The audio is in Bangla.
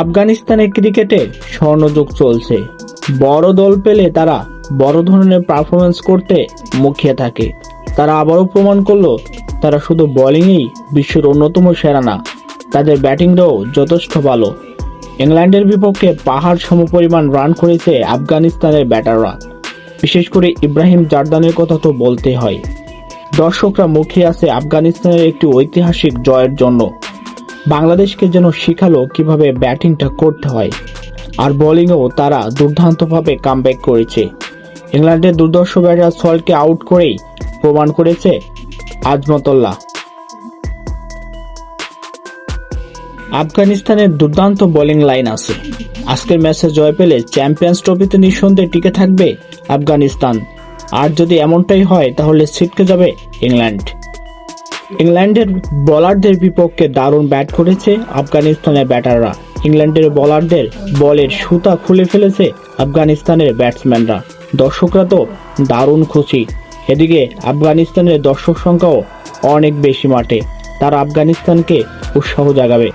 আফগানিস্তানের ক্রিকেটে স্বর্ণযুগ চলছে। বড় দল পেলে তারা বড় ধরনের পারফরমেন্স করতে মুখিয়ে থাকে। তারা আবারও প্রমাণ করল, তারা শুধু বোলিংয়েই বিশ্বের অন্যতম সেরা না, তাদের ব্যাটিংটাও যথেষ্ট ভালো। ইংল্যান্ডের বিপক্ষে পাহাড় সমপরিমাণ রান করেছে আফগানিস্তানের ব্যাটাররা। বিশেষ করে ইব্রাহিম জার্দানের কথা তো বলতে হয়। দর্শকরা মুখিয়ে আছে আফগানিস্তানের একটি ঐতিহাসিক জয়ের জন্য। বাংলাদেশকে যেন শিখালো কীভাবে ব্যাটিংটা করতে হয়। আর বোলিংয়েও তারা দুর্দান্তভাবে কামব্যাক করেছে। ইংল্যান্ডের দুর্দর্শ ব্যাটার সল্টকে আউট করেই প্রমাণ করেছে আজমতল্লাহ আফগানিস্তানের দুর্দান্ত বোলিং লাইন আছে। আজকের ম্যাচে জয় পেলে চ্যাম্পিয়ন্স ট্রফিতে নিঃসন্দেহে টিকে থাকবে আফগানিস্তান। আর যদি এমনটাই হয়, তাহলে ছিটকে যাবে ইংল্যান্ড। ইংল্যান্ডের বলারদের বিপক্ষে দারুণ ব্যাট করেছে আফগানিস্তানের ব্যাটাররা ইংল্যান্ডের বলারদের বলের সুতা খুলে ফেলেছে আফগানিস্তানের ব্যাটসম্যানরা দর্শকরা তো দারুণ খুশি। এদিকে আফগানিস্তানের দর্শক সংখ্যাও অনেক বেশি মাঠে। তারা আফগানিস্তানকে উৎসাহ জাগাবে।